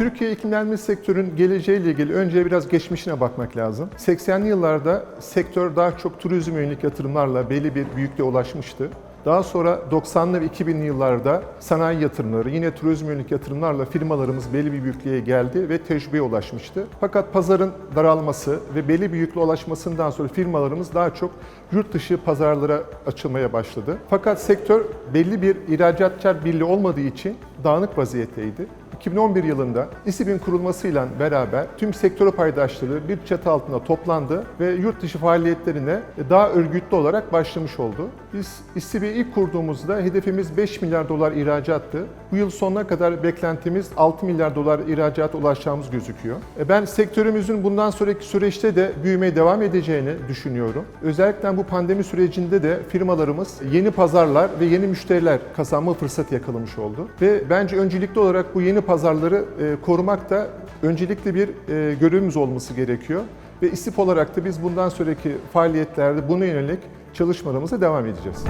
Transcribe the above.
Türkiye iklimlenme sektörün geleceğiyle ilgili önce biraz geçmişine bakmak lazım. 80'li yıllarda sektör daha çok turizm yönelik yatırımlarla belli bir büyüklüğe ulaşmıştı. Daha sonra 90'lı ve 2000'li yıllarda sanayi yatırımları, yine turizm yönelik yatırımlarla firmalarımız belli bir büyüklüğe geldi ve tecrübeye ulaşmıştı. Fakat pazarın daralması ve belli bir büyüklüğe ulaşmasından sonra firmalarımız daha çok yurt dışı pazarlara açılmaya başladı. Fakat sektör belli bir ihracatçılar birliği olmadığı için dağınık vaziyetteydi. 2011 yılında İSİB'in kurulmasıyla beraber tüm sektör paydaşları bir çatı altında toplandı ve yurt dışı faaliyetlerine daha örgütlü olarak başlamış oldu. Biz İSİB'i ilk kurduğumuzda hedefimiz 5 milyar dolar ihracattı. Bu yıl sonuna kadar beklentimiz 6 milyar dolar ihracata ulaşacağımız gözüküyor. E, Ben sektörümüzün bundan sonraki süreçte de büyümeye devam edeceğini düşünüyorum. Özellikle bu pandemi sürecinde de firmalarımız yeni pazarlar ve yeni müşteriler kazanma fırsatı yakalamış oldu. Ve bence öncelikli olarak bu yeni pazarları e, korumak da öncelikli bir e, görevimiz olması gerekiyor. Ve istif olarak da biz bundan sonraki faaliyetlerde buna yönelik çalışmalarımıza devam edeceğiz.